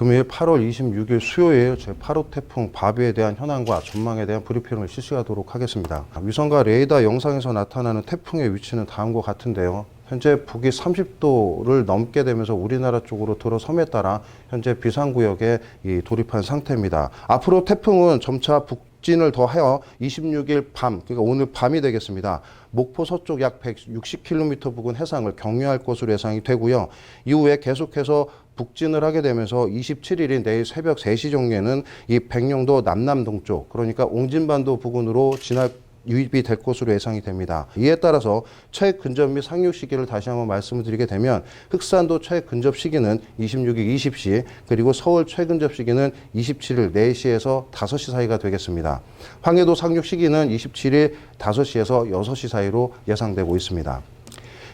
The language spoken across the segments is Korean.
금일 8월 26일 수요일 제8호 태풍 바비에 대한 현황과 전망에 대한 브리핑을 실시하도록 하겠습니다. 위성과 레이더 영상에서 나타나는 태풍의 위치는 다음과 같은데요. 현재 북위 30도를 넘게 되면서 우리나라 쪽으로 들어섬에 따라 현재 비상구역에 이 돌입한 상태입니다. 앞으로 태풍은 점차 북 진을 더하여 26일 밤, 그러니까 오늘 밤이 되겠습니다. 목포 서쪽 약 160km 부근 해상을 경유할 것으로 예상이 되고요. 이후에 계속해서 북진을 하게 되면서 27일인 내일 새벽 3시 정도에는 이 백령도 남남 동쪽, 그러니까 옹진반도 부근으로 진할 유입이 될 것으로 예상이 됩니다. 이에 따라서 최액 근접 및 상륙 시기를 다시 한번 말씀을 드리게 되면 흑산도 최액 근접 시기는 26일 20시 그리고 서울 최근접 시기는 27일 4시에서 5시 사이가 되겠습니다. 황해도 상륙 시기는 27일 5시에서 6시 사이로 예상되고 있습니다.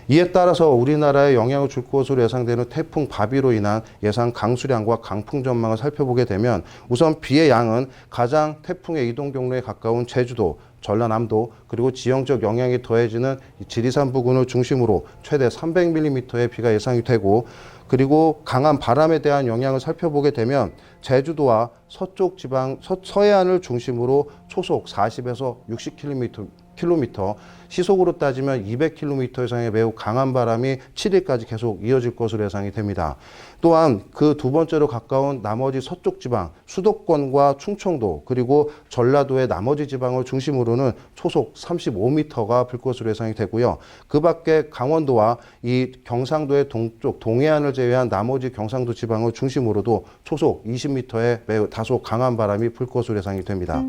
이에 따라서 우리나라에 영향을 줄 것으로 예상되는 태풍 바비로 인한 예상 강수량과 강풍 전망을 살펴보게 되면 우선 비의 양은 가장 태풍의 이동 경로에 가까운 제주도, 전라남도 그리고 지형적 영향이 더해지는 이 지리산 부근을 중심으로 최대 300mm의 비가 예상이 되고 그리고 강한 바람에 대한 영향을 살펴보게 되면 제주도와 서쪽 지방 서, 서해안을 중심으로 초속 40에서 60km 킬로미터 시속으로 따지면 200km 이상의 매우 강한 바람이 7일까지 계속 이어질 것으로 예상이 됩니다. 또한 그 두 번째로 가까운 나머지 서쪽 지방 수도권과 충청도 그리고 전라도의 나머지 지방을 중심으로는 초속 35m가 불 것으로 예상이 되고요. 그 밖에 강원도와 이 경상도의 동쪽 동해안을 제외한 나머지 경상도 지방을 중심으로도 초속 20m의 매우 다소 강한 바람이 불 것으로 예상이 됩니다.